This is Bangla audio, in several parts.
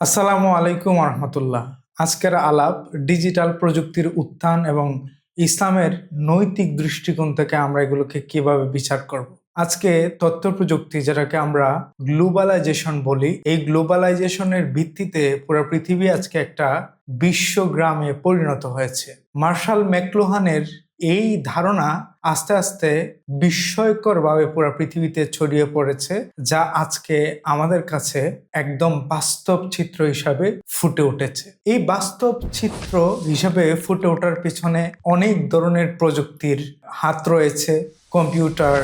আসসালামু আলাইকুম রহমতুল্লাহ আজকের আলাপ ডিজিটাল প্রযুক্তির উত্থান এবং ইসলামের নৈতিক দৃষ্টিকোণ থেকে আমরা এগুলোকে কীভাবে বিচার করব। আজকে তথ্য প্রযুক্তি যেটাকে আমরা গ্লোবালাইজেশন বলি, এই গ্লোবালাইজেশনের ভিত্তিতে পুরো পৃথিবী আজকে একটা বিশ্বগ্রামে পরিণত হয়েছে। মার্শাল ম্যাকলোহানের এই ধারণা আস্তে আস্তে বিস্ময়করভাবে পুরো পৃথিবীতে ছড়িয়ে পড়েছে, যা আজকে আমাদের কাছে একদম বাস্তব চিত্র হিসাবে ফুটে উঠেছে। এই বাস্তব চিত্র হিসাবে ফুটে ওঠার পিছনে অনেক ধরনের প্রযুক্তির হাত রয়েছে, কম্পিউটার,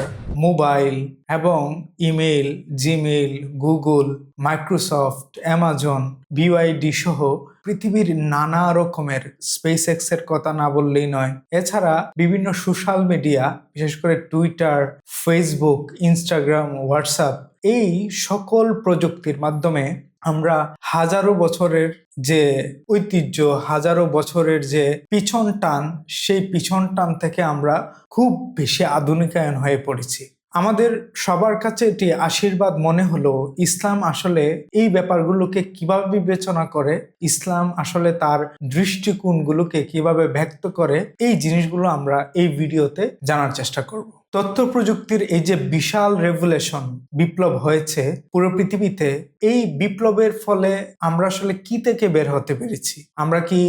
মোবাইল এবং email Gmail Google, Microsoft, Amazon, BYD সহ পৃথিবীর নানা রকমের স্পেস এক্সের কথা না বললেই নয়। এছাড়া বিভিন্ন সোশ্যাল মিডিয়া বিশেষ করে টুইটার ফেসবুক ইনস্টাগ্রাম হোয়াটসঅ্যাপ এই সকল প্রযুক্তির মাধ্যমে আমরা হাজারো বছরের যে ঐতিহ্য, হাজারো বছরের যে পিছন টান, সেই পিছন টান থেকে আমরা খুব বেশি আধুনিকায়ন হয়ে পড়েছি। আমাদের সবার কাছে এটি আশীর্বাদ মনে হলো, ইসলাম আসলে এই ব্যাপারগুলোকে কীভাবে বিবেচনা করে, ইসলাম আসলে তার দৃষ্টিকোণগুলোকে কীভাবে ব্যক্ত করে, এই জিনিসগুলো আমরা এই ভিডিওতে জানার চেষ্টা করব। তথ্য প্রযুক্তির এই যে বিশাল রেভুলেশন বিপ্লব হয়েছে পুরো পৃথিবীতে, এই বিপ্লবের ফলে আমরা আসলে কি থেকে বের হতে পেরেছি? আমরা কি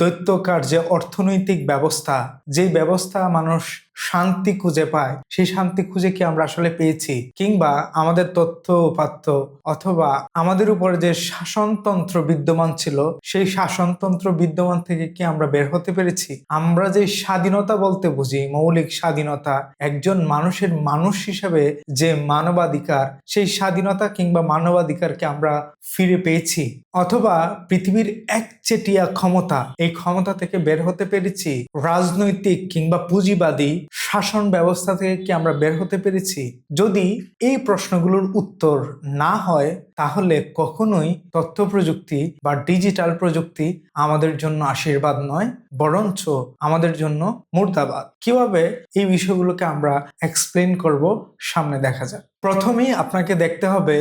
দৈত্যকার যে অর্থনৈতিক ব্যবস্থা, যেই ব্যবস্থা মানুষ শান্তি খুঁজে পায়, সেই শান্তি খুঁজে কি আমরা আসলে পেয়েছি? কিংবা আমাদের তথ্য উপাত্ত অথবা আমাদের উপরে যে শাসনতন্ত্র বিদ্যমান ছিল, সেই শাসনতন্ত্র বিদ্যমান থেকে কি আমরা বের হতে পেরেছি? আমরা যে স্বাধীনতা বলতে বুঝি, মৌলিক স্বাধীনতা একজন মানুষের মানুষ হিসেবে যে মানবাধিকার, সেই স্বাধীনতা কিংবা মানবাধিকারকে আমরা ফিরে পেয়েছি, অথবা পৃথিবীর একচেটিয়া ক্ষমতা, এই ক্ষমতা থেকে বের হতে পেরেছি, রাজনৈতিক কিংবা পুঁজিবাদী শাসন ব্যবস্থা থেকে কি আমরা বের হতে পেরেছি। যদি এই প্রশ্নগুলোর উত্তর না হয়, তাহলে কখনোই তথ্য প্রযুক্তি বা ডিজিটাল প্রযুক্তি আমাদের জন্য আশীর্বাদ নয়, বরঞ্চ আমাদের জন্য মুর্দাবাদ। কীভাবে এই বিষয়গুলোকে আমরা এক্সপ্লেন করব সামনে দেখা যাক। প্রথমেই আপনাকে দেখতে হবে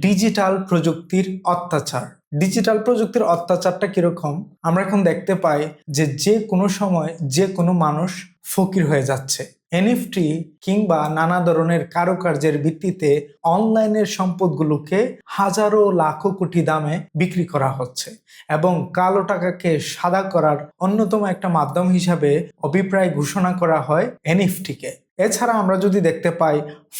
ডিজিটাল প্রযুক্তির অত্যাচার। ডিজিটাল প্রযুক্তির অত্যাচারটা কীরকম? আমরা এখন দেখতে পাই যে যে কোনো সময় যে কোনো মানুষ ফকির হয়ে যাচ্ছে। এনএফটি কিংবা নানা ধরনের কারুকার্যের ভিত্তিতে অনলাইনের সম্পদগুলোকে হাজারো লাখো কোটি দামে বিক্রি করা হচ্ছে এবং কালো টাকাকে সাদা করার অন্যতম একটা মাধ্যম হিসাবে অভিপ্রায় ঘোষণা করা হয় এনএফটিকে এছাড়া আমরা যদি দেখতে পাই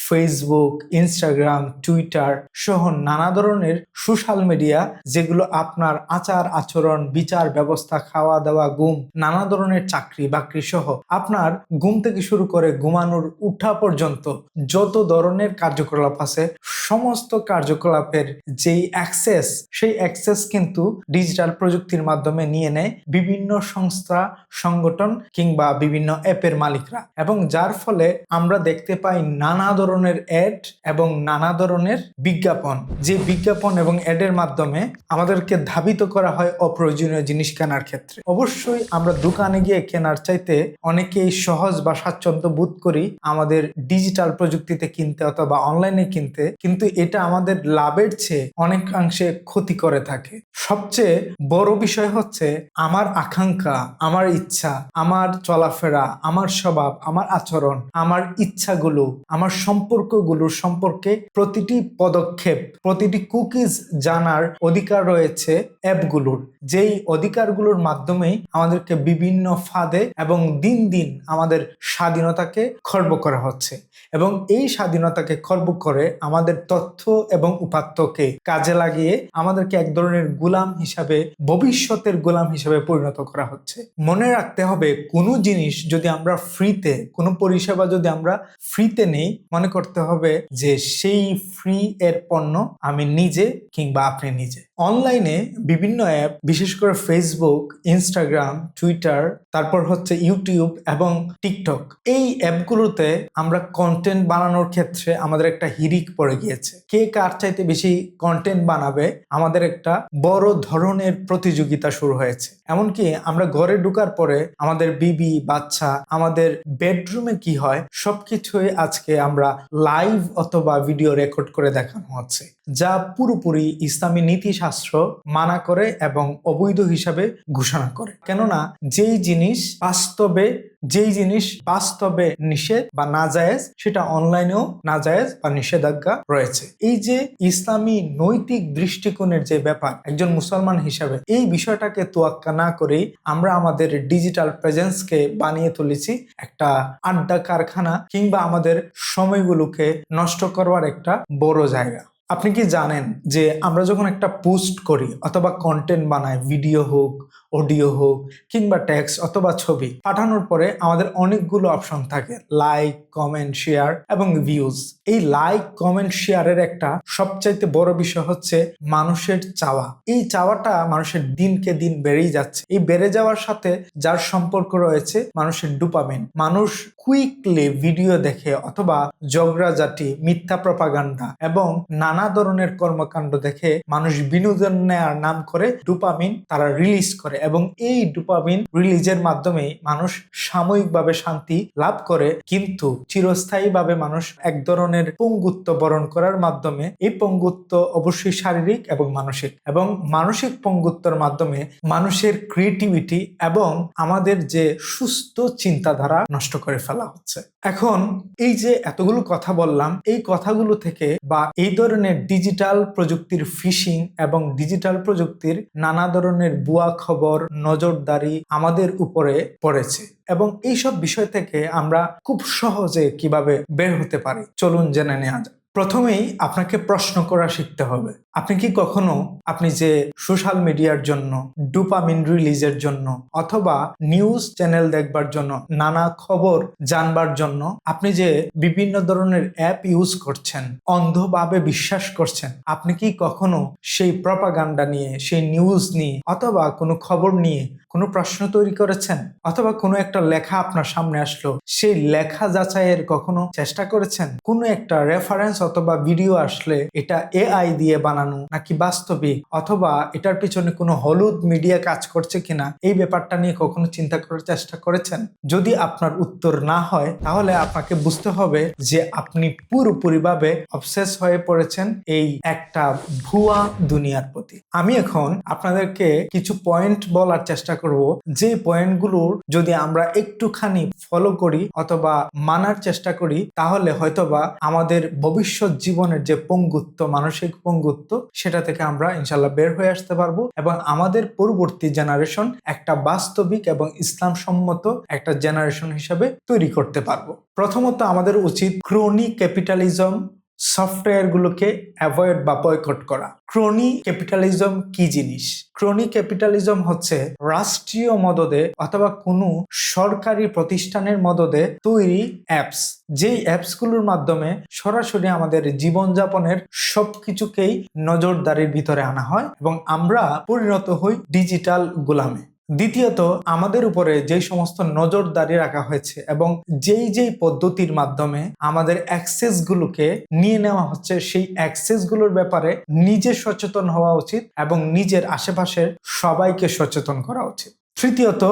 ফেসবুক ইনস্টাগ্রাম টুইটার সহ নানা ধরনের সোশ্যাল মিডিয়া যেগুলো আপনার আচার, আচরণ, বিচার, ব্যবস্থা, খাওয়া দাওয়া, ঘুম, নানা ধরনের চাকরি বাকরি সহ আপনার ঘুম থেকে শুরু করে ঘুমানোর উঠা পর্যন্ত যত ধরনের কার্যকলাপ আছে, সমস্ত কার্যকলাপের যেই অ্যাক্সেস সেই অ্যাক্সেস কিন্তু ডিজিটাল প্রযুক্তির মাধ্যমে নিয়ে নেয় বিভিন্ন সংস্থা, সংগঠন কিংবা বিভিন্ন অ্যাপের মালিকরা। এবং যার ফলে আমরা দেখতে পাই নানা ধরনের অ্যাড এবং নানা ধরনের বিজ্ঞাপন। যে বিজ্ঞাপন এবং অ্যাডের মাধ্যমে আমাদেরকে ধাবিত করা হয় অপ্রয়োজনীয় জিনিস কেনার ক্ষেত্রে। অবশ্যই আমরা দোকানে গিয়ে কেনার চাইতে অনেকেই সহজ বা স্বাচ্ছন্দ্য বোধ করি আমাদের ডিজিটাল প্রযুক্তিতে কিনতে অথবা অনলাইনে কিনতে, কিন্তু এটা আমাদের লাভের চেয়ে অনেকাংশে ক্ষতি করে থাকে। সবচেয়ে বড় বিষয় হচ্ছে আমার আকাঙ্ক্ষা, আমার ইচ্ছা, আমার চলাফেরা, আমার স্বভাব, আমার আচরণ আমার ইচ্ছাগুলো, আমার সম্পর্কগুলো সম্পর্কে প্রতিটি পদক্ষেপ, প্রতিটি কুকিজ জানার অধিকার রয়েছে অ্যাপগুলোর। যেই অধিকারগুলোর মাধ্যমেই আমাদেরকে বিভিন্ন ফাঁদে এবং দিন দিন আমাদের স্বাধীনতাকে খর্ব করা হচ্ছে এবং এই স্বাধীনতাকে খর্ব করে আমাদের তথ্য এবং উপাত্তকে কাজে লাগিয়ে আমাদেরকে এক ধরনের গোলাম হিসাবে, ভবিষ্যতের গোলাম হিসাবে পরিণত করা হচ্ছে। মনে রাখতে হবে, কোনো জিনিস যদি আমরা ফ্রিতে কোনো পরিষেবা যদি আমরা ফ্রিতে নেই, মনে করতে হবে যে সেই ফ্রি এর পণ্য আমি নিজে কিংবা আপনি নিজে। অনলাইনে বিভিন্ন অ্যাপ বিশেষ করে ফেসবুক ইনস্টাগ্রাম টুইটার তারপর হচ্ছে ইউটিউব এবং টিকটক এই অ্যাপগুলোতে আমরা কন্টেন্ট বানানোর ক্ষেত্রে আমাদের একটা হিরিক পড়ে গিয়েছে। কে কার চাইতে বেশি কন্টেন্ট বানাবে, আমাদের একটা বড় ধরনের প্রতিযোগিতা শুরু হয়েছে। এমনকি আমরা ঘরে ঢুকার পরে আমাদের বিবি, বাচ্চা, আমাদের বেডরুমে কি হয়, সবকিছুই আজকে আমরা লাইভ অথবা ভিডিও রেকর্ড করে দেখানো হচ্ছে। যা পুরোপুরি ইসলামী নীতি শাস্ত্র মানা করে এবং অবৈধ হিসাবে ঘোষণা করে। কেননা যেই জিনিস বাস্তবে, যেই জিনিস বাস্তবে নিষেধ বা নাজায়েজ, সেটা অনলাইনেও নাজায়েজ বা নিষেধাজ্ঞা রয়েছে। এই যে ইসলামী নৈতিক দৃষ্টিকোণের যে ব্যাপার, একজন মুসলমান হিসাবে, এই বিষয়টাকে তোয়াক্কা না করেই আমরা আমাদের ডিজিটাল প্রেজেন্সকে বানিয়ে তুলেছি একটা আড্ডা কারখানা কিংবা আমাদের সময়গুলোকে নষ্ট করবার একটা বড় জায়গা। আপনি কি জানেন যে আমরা যখন একটা পোস্ট করি অথবা কন্টেন্ট বানাই ভিডিও হোক অডিও হোক কিংবা টেক্সট অথবা ছবি পাঠানোর পরে আমাদের অনেকগুলো অপশন থাকে। লাইক কমেন্ট শেয়ার এবং ভিউজ এই লাইক কমেন্ট শেয়ারের একটা সবচাইতে বড় বিষয় হচ্ছে মানুষের চাওয়া। এই চাওয়াটা মানুষের দিনকে দিন বেড়েই যাচ্ছে। এই বেড়ে যাওয়ার সাথে যার সম্পর্ক রয়েছে মানুষের ডুপামিন মানুষ কুইকলি ভিডিও দেখে অথবা জগরাজাটি, মিথ্যা প্রপাগান্ডা এবং নানা ধরনের কর্মকাণ্ড দেখে মানুষ বিনোদন নেয়ার নাম করে ডুপামিন তারা রিলিজ করে। এবং এই ডুপামিন রিলিজের মাধ্যমে মানুষ সাময়িকভাবে শান্তি লাভ করে, কিন্তু চিরস্থায়ীভাবে মানুষ এক ধরনের পঙ্গুত্ব বরণ করার মাধ্যমে, এই পঙ্গুত্ব অবশ্যই শারীরিক এবং মানসিক। এবং মানসিক পঙ্গুত্বর মাধ্যমে মানুষের ক্রিয়েটিভিটি এবং আমাদের যে সুস্থ চিন্তাধারা নষ্ট করে ফেলা হচ্ছে। এখন এই যে এতগুলো কথা বললাম, এই কথাগুলো থেকে বা এই ধরনের ডিজিটাল প্রযুক্তির ফিশিং এবং ডিজিটাল প্রযুক্তির নানা ধরনের বুয়া খবর নজরদারি আমাদের উপরে পড়েছে। এবং এইসব বিষয় থেকে আমরা খুব সহজে কীভাবে বের হতে পারি? চলুন জেনে নেওয়া যাক। প্রথমেই আপনাকে প্রশ্ন করা শিখতে হবে। আপনি কি কখনো আপনি যে সোশ্যাল মিডিয়ার জন্য, ডুপামিন রিলিজের জন্য অথবা নিউজ চ্যানেল দেখবার জন্য, নানা খবর জানবার জন্য আপনি যে বিভিন্ন ধরনের অ্যাপ ইউজ করছেন, অন্ধভাবে বিশ্বাস করছেন, আপনি কি কখনো সেই প্রপাগান্ডা নিয়ে, সেই নিউজ নিয়ে অথবা কোনো খবর নিয়ে কোনো প্রশ্ন তৈরি করেছেন? অথবা কোনো একটা লেখা আপনার সামনে আসলো, সেই লেখা যাচাইয়ের কখনো চেষ্টা করেছেন? কোনো একটা রেফারেন্স অথবা ভিডিও আসলে এটা এআই দিয়ে বানানো নাকি বাস্তবিক অথবা এটার পিছনে কোনো হলুদ মিডিয়া কাজ করছে কিনা, এই ব্যাপারটা নিয়ে কখনো চিন্তা করার চেষ্টা করেছেন? যদি আপনার উত্তর না হয়, তাহলে আপনাকে বুঝতে হবে যে আপনি পুরোপুরিভাবে অবসেস হয়ে পড়েছেন এই একটা ভুয়া দুনিয়ার প্রতি। আমি এখন আপনাদেরকে কিছু পয়েন্ট বলার চেষ্টা করব, যে পয়েন্টগুলোর যদি আমরা একটুখানি ফলো করি অথবা মানার চেষ্টা করি, তাহলে হয়তোবা আমাদের ভবিষ্যৎ জীবনের যে পঙ্গুত্ব, মানসিক পঙ্গুত্ব, সেটা থেকে আমরা ইনশাল্লাহ বের হয়ে আসতে পারব এবং আমাদের পরবর্তী জেনারেশন একটা বাস্তবিক এবং ইসলাম সম্মত একটা জেনারেশন হিসাবে তৈরি করতে পারব। প্রথমত আমাদের উচিত ক্রোনি ক্যাপিটালিজম সফটওয়্যারগুলোকে অ্যাভয়েড বা বয়কট করা। ক্রনি ক্যাপিটালিজম কি জিনিস? ক্রোনি ক্যাপিটালিজম হচ্ছে রাষ্ট্রীয় মদদে অথবা কোনো সরকারি প্রতিষ্ঠানের মদদে তৈরি অ্যাপস যেই অ্যাপসগুলোর মাধ্যমে সরাসরি আমাদের জীবনযাপনের সব কিছুকেই নজরদারির ভিতরে আনা হয় এবং আমরা পরিণত হই ডিজিটাল গোলামে। দ্বিতীয়ত, আমাদের উপরে যে সমস্ত নজরদারি রাখা হয়েছে এবং যেই যেই পদ্ধতির মাধ্যমে আমাদের অ্যাক্সেসগুলোকে নিয়ে নেওয়া হচ্ছে, সেই অ্যাক্সেসগুলোর ব্যাপারে নিজে সচেতন হওয়া উচিত এবং নিজের আশেপাশের সবাইকে সচেতন করা উচিত। তৃতীয়ত,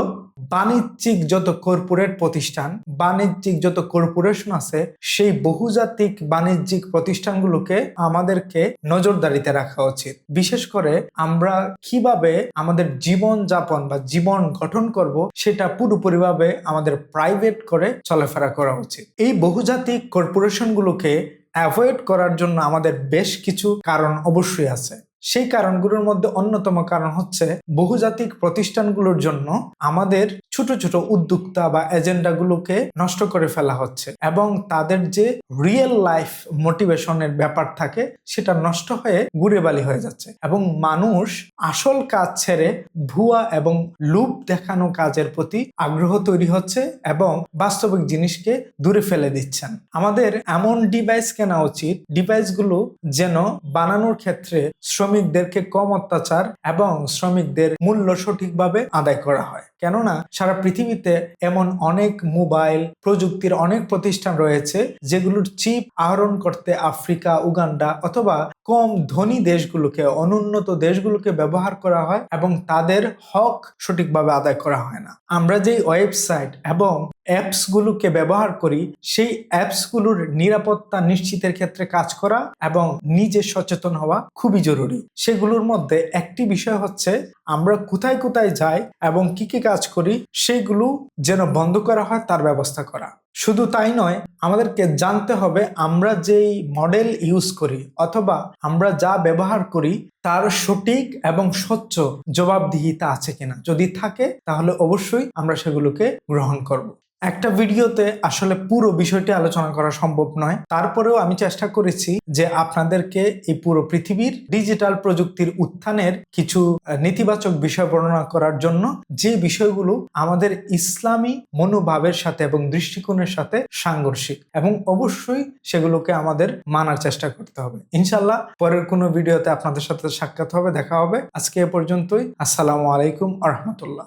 বাণিজ্যিক যত কর্পোরেট প্রতিষ্ঠান, বাণিজ্যিক যত কর্পোরেশন আছে, সেই বহুজাতিক বাণিজ্যিক প্রতিষ্ঠানগুলোকে আমাদেরকে নজরদারিতে রাখা উচিত। বিশেষ করে আমরা কীভাবে আমাদের জীবন যাপন বা জীবন গঠন করব, সেটা পুরোপুরিভাবে আমাদের প্রাইভেট করে চলাফেরা করা উচিত। এই বহুজাতিক কর্পোরেশনগুলোকে অ্যাভয়েড করার জন্য আমাদের বেশ কিছু কারণ অবশ্যই আছে। সেই কারণগুলোর মধ্যে অন্যতম কারণ হচ্ছে বহুজাতিক প্রতিষ্ঠানগুলোর জন্য আমাদের ছোট ছোট উদ্যোক্তা বা এজেন্ডাগুলোকে নষ্ট করে ফেলা হচ্ছে এবং তাদের যে রিয়েল লাইফ মোটিভেশনের ব্যাপার থাকে সেটা নষ্ট হয়ে ঘুরে বালি হয়ে যাচ্ছে এবং মানুষ আসল কাজ ছেড়ে ভুয়া এবং লুপ দেখানো কাজের প্রতি আগ্রহ তৈরি হচ্ছে এবং বাস্তবিক জিনিসকে দূরে ফেলে দিচ্ছেন। আমাদের এমন ডিভাইস কেনা উচিত ডিভাইসগুলো যেন বানানোর ক্ষেত্রে শ্রমিকদেরকে কম অত্যাচার এবং শ্রমিকদের মূল্য সঠিকভাবে আদায় করা হয়। কেননা সারা পৃথিবীতে এমন অনেক মোবাইল প্রযুক্তির অনেক প্রতিষ্ঠান রয়েছে যেগুলোর চিপ আহরণ করতে আফ্রিকা, উগান্ডা অথবা কম ধনী দেশগুলোকে, অনুন্নত দেশগুলোকে ব্যবহার করা হয় এবং তাদের হক সঠিকভাবে আদায় করা হয় না। আমরা যেই ওয়েবসাইট এবং অ্যাপসগুলোকে ব্যবহার করি, সেই অ্যাপসগুলোর নিরাপত্তা নিশ্চিতের ক্ষেত্রে কাজ করা এবং নিজে সচেতন হওয়া খুবই জরুরি। সেগুলোর মধ্যে একটি বিষয় হচ্ছে, আমরা কোথায় কোথায় যাই এবং কি কি কাজ করি সেগুলো যেন বন্ধ করা হয়, তার ব্যবস্থা করা। শুধু তাই নয়, আমাদেরকে জানতে হবে আমরা যেই মডেল ইউজ করি অথবা আমরা যা ব্যবহার করি, তার সঠিক এবং স্বচ্ছ জবাবদিহিতা আছে কিনা। যদি থাকে, তাহলে অবশ্যই আমরা সেগুলোকে গ্রহণ করব। একটা ভিডিওতে আসলে পুরো বিষয়টি আলোচনা করা সম্ভব নয়। তারপরেও আমি চেষ্টা করেছি যে আপনাদেরকে এই পুরো পৃথিবীর ডিজিটাল প্রযুক্তির উত্থানের কিছু নেতিবাচক বিষয় বর্ণনা করার জন্য যে বিষয়গুলো আমাদের ইসলামী মনোভাবের সাথে এবং দৃষ্টিকোণের সাথে সাংঘর্ষিক এবং অবশ্যই সেগুলোকে আমাদের মানার চেষ্টা করতে হবে। ইনশাল্লাহ পরের কোনো ভিডিওতে আপনাদের সাথে সাক্ষাৎ হবে, দেখা হবে। আজকে এ পর্যন্তই। আসসালামু আলাইকুম আ রহমতুল্লাহ